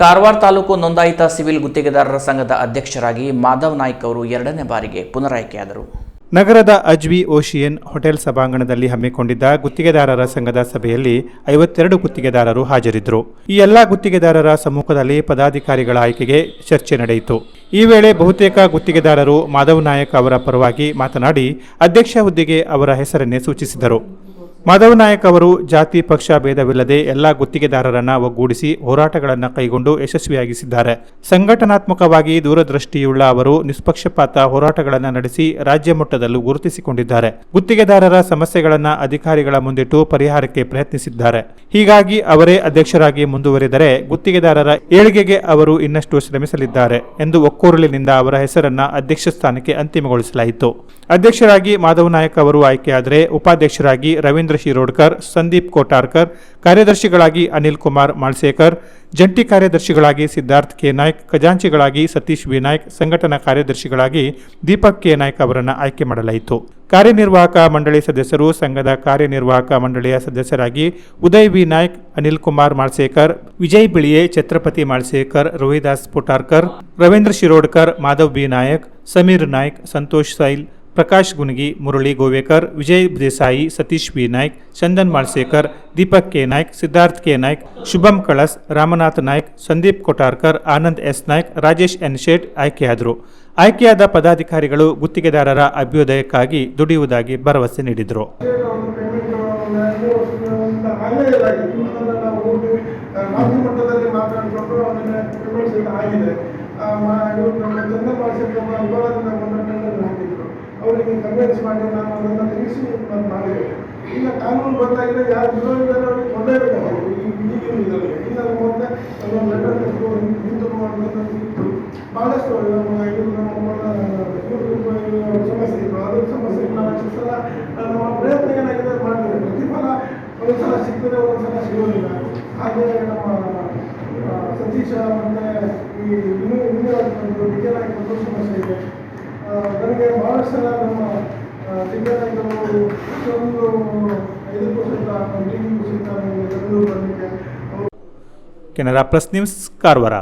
ಕಾರವಾರ ತಾಲೂಕು ನೋಂದಾಯಿತ ಸಿವಿಲ್ ಗುತ್ತಿಗೆದಾರರ ಸಂಘದ ಅಧ್ಯಕ್ಷರಾಗಿ ಮಾಧವ್ ನಾಯ್ಕ ಅವರು ಎರಡನೇ ಬಾರಿಗೆ ಪುನರಾಯ್ಕೆಯಾದರು. ನಗರದ ಅಜ್ವಿ ಓಶಿಯನ್ ಹೋಟೆಲ್ ಸಭಾಂಗಣದಲ್ಲಿ ಹಮ್ಮಿಕೊಂಡಿದ್ದ ಗುತ್ತಿಗೆದಾರರ ಸಂಘದ ಸಭೆಯಲ್ಲಿ ಐವತ್ತೆರಡು ಗುತ್ತಿಗೆದಾರರು ಹಾಜರಿದ್ದರು. ಈ ಎಲ್ಲಾ ಗುತ್ತಿಗೆದಾರರ ಸಮ್ಮುಖದಲ್ಲಿ ಪದಾಧಿಕಾರಿಗಳ ಆಯ್ಕೆಗೆ ಚರ್ಚೆ ನಡೆಯಿತು. ಈ ವೇಳೆ ಬಹುತೇಕ ಗುತ್ತಿಗೆದಾರರು ಮಾಧವ್ ನಾಯಕ್ ಅವರ ಪರವಾಗಿ ಮಾತನಾಡಿ, ಅಧ್ಯಕ್ಷ ಹುದ್ದೆಗೆ ಅವರ ಹೆಸರನ್ನೇ ಸೂಚಿಸಿದರು. ಮಾಧವ್ ನಾಯಕ್ ಅವರು ಜಾತಿ, ಪಕ್ಷ, ಭೇದವಿಲ್ಲದೆ ಎಲ್ಲಾ ಗುತ್ತಿಗೆದಾರರನ್ನ ಒಗ್ಗೂಡಿಸಿ ಹೋರಾಟಗಳನ್ನು ಕೈಗೊಂಡು ಯಶಸ್ವಿಯಾಗಿಸಿದ್ದಾರೆ. ಸಂಘಟನಾತ್ಮಕವಾಗಿ ದೂರದೃಷ್ಟಿಯುಳ್ಳ ಅವರು ನಿಷ್ಪಕ್ಷಪಾತ ಹೋರಾಟಗಳನ್ನು ನಡೆಸಿ ರಾಜ್ಯ ಮಟ್ಟದಲ್ಲೂ ಗುರುತಿಸಿಕೊಂಡಿದ್ದಾರೆ. ಗುತ್ತಿಗೆದಾರರ ಸಮಸ್ಯೆಗಳನ್ನು ಅಧಿಕಾರಿಗಳ ಮುಂದಿಟ್ಟು ಪರಿಹಾರಕ್ಕೆ ಪ್ರಯತ್ನಿಸಿದ್ದಾರೆ. ಹೀಗಾಗಿ ಅವರೇ ಅಧ್ಯಕ್ಷರಾಗಿ ಮುಂದುವರಿದರೆ ಗುತ್ತಿಗೆದಾರರ ಏಳಿಗೆಗೆ ಅವರು ಇನ್ನಷ್ಟು ಶ್ರಮಿಸಲಿದ್ದಾರೆ ಎಂದು ಒಕ್ಕೂರಲಿನಿಂದ ಅವರ ಹೆಸರನ್ನ ಅಧ್ಯಕ್ಷ ಸ್ಥಾನಕ್ಕೆ ಅಂತಿಮಗೊಳಿಸಲಾಯಿತು. ಅಧ್ಯಕ್ಷರಾಗಿ ಮಾಧವ ನಾಯಕ್ ಅವರು ಆಯ್ಕೆಯಾದರೆ ಉಪಾಧ್ಯಕ್ಷರಾಗಿ ರವೀಂದ್ರ ಶಿರೋಡ್ಕರ್ ಸಂದೀಪ್ ಕೋಟಾರ್ಕರ್, ಕಾರ್ಯದರ್ಶಿಗಳಾಗಿ ಅನಿಲ್ ಕುಮಾರ್ ಮಾಳ್ಸೇಕರ್, ಜಂಟಿ ಕಾರ್ಯದರ್ಶಿಗಳಾಗಿ ಸಿದ್ಧಾರ್ಥ್ ಕೆ ನಾಯ್ಕ್, ಖಜಾಂಚಿಗಳಾಗಿ ಸತೀಶ್ ವಿ ನಾಯ್ಕ್, ಸಂಘಟನಾ ಕಾರ್ಯದರ್ಶಿಗಳಾಗಿ ದೀಪಕ್ ಕೆ ನಾಯ್ಕ್ ಅವರನ್ನು ಆಯ್ಕೆ ಮಾಡಲಾಯಿತು. ಕಾರ್ಯನಿರ್ವಾಹಕ ಮಂಡಳಿ ಸದಸ್ಯರು ಸಂಘದ ಕಾರ್ಯನಿರ್ವಾಹಕ ಮಂಡಳಿಯ ಸದಸ್ಯರಾಗಿ Uday V Naik, Anil Kumar Malsekar, Vijay Biliye, Chhatrapati Malsekar, Rohidas Putarkar, Ravindra Shirodkar, Madhav B Nayak, Sameer Naik, Santosh Sail Prakash Gungi Murali Govekar, Vijay Desai, Satish B Naik, Chandan Malsekar, Deepak K. Naik, Siddharth K. Naik, Shubham Kalas, Ramnath Naik, Sandeep Kotarkar, Anand S. Naik, Rajesh N. Shet ಆಯ್ಕೆಯಾದರು. ಆಯ್ಕೆಯಾದ ಪದಾಧಿಕಾರಿಗಳು ಗುತ್ತಿಗೆದಾರರ ಅಭ್ಯುದಯಕ್ಕಾಗಿ ದುಡಿಯುವುದಾಗಿ ಭರವಸೆ ನೀಡಿದರು. ಆಗಲೇ ಇಲ್ಲ ಇನ್ನು ಅವರಿಗೆ ಕನ್ವಿನ್ಸ್ ಮಾಡಿ ನಾನು ಅದನ್ನು ತಿಳಿಸಿ ನಾನು ಮಾಡಿದೆ. ಈಗ ಕಾನೂನು ಬಂದಾಗಿದೆ ಯಾರು ವಿರೋಧಿದ್ದಾರೆ ಅವ್ರಿಗೆ ಕೊಂಡೊಯ್ಬೇಕು ಈಗಿನ ಇದರಲ್ಲಿ ಈಗ ಮತ್ತೆ ಅದೊಂದು ಲೆಟರ್ ಹಿಂದೂ ಮಾಡೋದನ್ನು ಇತ್ತು ಭಾಳಷ್ಟು ನಮ್ಮ ಇದು ನಮ್ಮ ಸಮಸ್ಯೆ ಇತ್ತು ಅದ್ರ ಸಮಸ್ಯೆ ನಾವು ಎಷ್ಟು ಸಲ ನಮ್ಮ ಪ್ರಯತ್ನ ಏನಾಗಿದೆ ಮಾಡ್ತೀವಿ ಪ್ರತಿಫಲ ಒಂದ್ಸಲ ಸಿಗ್ತದೆ ಒಂದ್ಸಲ ಸಿಗೋದಿಲ್ಲ. ಹಾಗೆ ನಮ್ಮ ಸತೀಶ ಮತ್ತೆ ಈ ಇನ್ನೂ ಇನ್ನೂ ಒಂದು ವಿಜಯನಾಯಕದ್ದು ಸಮಸ್ಯೆ ಇದೆ. ನನಗೆ ಬಹಳಷ್ಟು ಸಲ ನಮ್ಮ ವಿಜಯನಾಯಕರು ಒಂದು ಮೀಟಿಂಗ್ ಸಹಿತ ಕರೆದು ಬರಲಿಕ್ಕೆ ಕೆನರಾ ಪ್ಲಸ್ ನ್ಯೂಸ್ ಕಾರವಾರ.